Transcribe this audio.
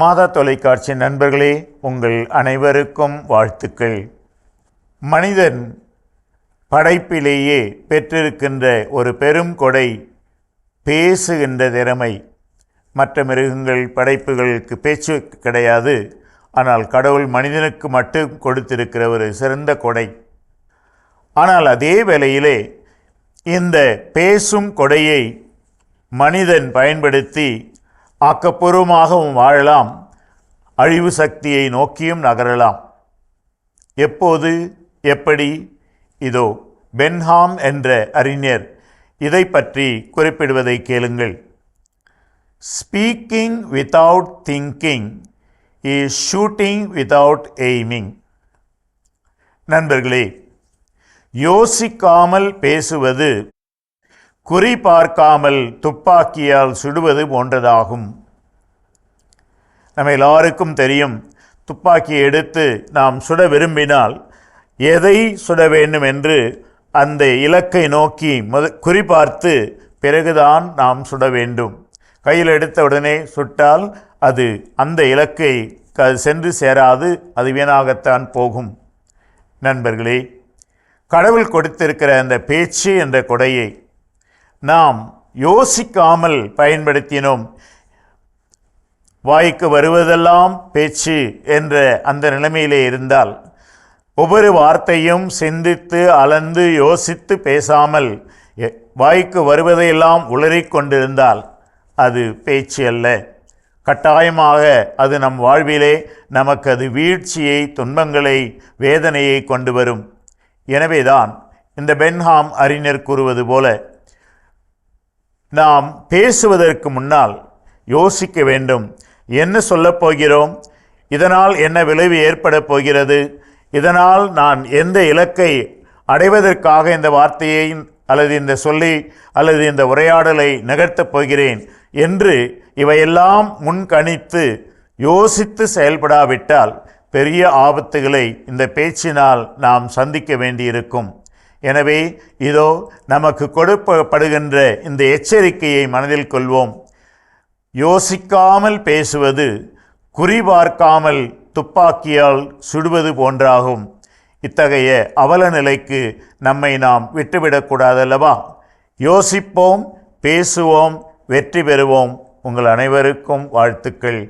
மாதா தொலைக்காட்சி நண்பர்களே உங்கள் அனைவருக்கும் வாழ்த்துக்கள். மனிதன் படைப்பிலேயே பெற்றிருக்கின்ற ஒரு பெரும் கொடை பேசுகின்ற திறமை. மற்ற மிருகங்கள் படைப்புகளுக்கு பேச்சு கிடையாது. ஆனால் கடவுள் மனிதனுக்கு மட்டும் கொடுத்திருக்கிற ஒரு சிறந்த கொடை. ஆனால் அதே வேளையிலே இந்த பேசும் கொடையை மனிதன் பயன்படுத்தி ஆக்கப்பூர்வமாகவும் வாழலாம். அழிவு சக்தியை நோக்கியும் நகரலாம். எப்போது? எப்படி? இதோ பென்ஹாம் என்ற அறிஞர் இதை பற்றி குறிப்பிடுவதை கேளுங்கள். Speaking without thinking is shooting without aiming நண்பர்களே யோசிக்காமல் பேசுவது குறி பார்க்காமல் துப்பாக்கியால் சுடுவது போன்றதாகும். நம்ம எல்லாருக்கும் தெரியும் துப்பாக்கியை எடுத்து நாம் சுட விரும்பினால் எதை சுட வேண்டும் என்று அந்த இலக்கை நோக்கி முத குறிபார்த்து பிறகுதான் நாம் சுட வேண்டும். கையில் எடுத்த உடனே சுட்டால் அது அந்த இலக்கை க சென்று சேராது அது வீணாகத்தான் போகும். நண்பர்களே கடவுள் கொடுத்திருக்கிற அந்த பேச்சு என்ற கொடையை நாம் யோசிக்காமல் பயன்படுத்தினோம். வாய்க்கு வருவதெல்லாம் பேச்சு என்ற அந்த நிலைமையிலே இருந்தால் ஒவ்வொரு வார்த்தையும் சிந்தித்து அளந்து யோசித்து பேசாமல் வாய்க்கு வருவதையெல்லாம் உளறிக் கொண்டிருந்தால் அது பேச்சு அல்ல. கட்டாயமாக அது நம் வாழ்விலே நமக்கு அது வீழ்ச்சியை துன்பங்களை வேதனையை கொண்டு வரும். எனவேதான் இந்த பென்ஹாம் அறிஞர் கூறுவது போல நாம் பேசுவதற்கு முன்னால் யோசிக்க வேண்டும். என்ன சொல்லப் போகிறோம்? இதனால் என்ன விளைவு ஏற்படப் போகிறது? இதனால் நான் எந்த இலக்கை அடைவதற்காக இந்த வார்த்தையை அல்லது இந்த சொல்லி அல்லது இந்த உரையாடலை நிகழ்த்தப் போகிறேன் என்று இவையெல்லாம் முன்கணித்து யோசித்து செயல்படாவிட்டால் பெரிய ஆபத்துகளை இந்த பேச்சினால் நாம் சந்திக்க வேண்டியிருக்கும். எனவே இதோ நமக்கு கொடுக்கப்படுகின்ற இந்த எச்சரிக்கையை மனதில் கொள்வோம். யோசிக்காமல் பேசுவது குறிபார்க்காமல் துப்பாக்கியால் சுடுவது போன்றாகும். இத்தகைய அவல நிலைக்கு நம்மை நாம் விட்டுவிடக்கூடாதல்லவா யோசிப்போம் பேசுவோம் வெற்றி பெறுவோம். உங்கள் அனைவருக்கும் வாழ்த்துக்கள்.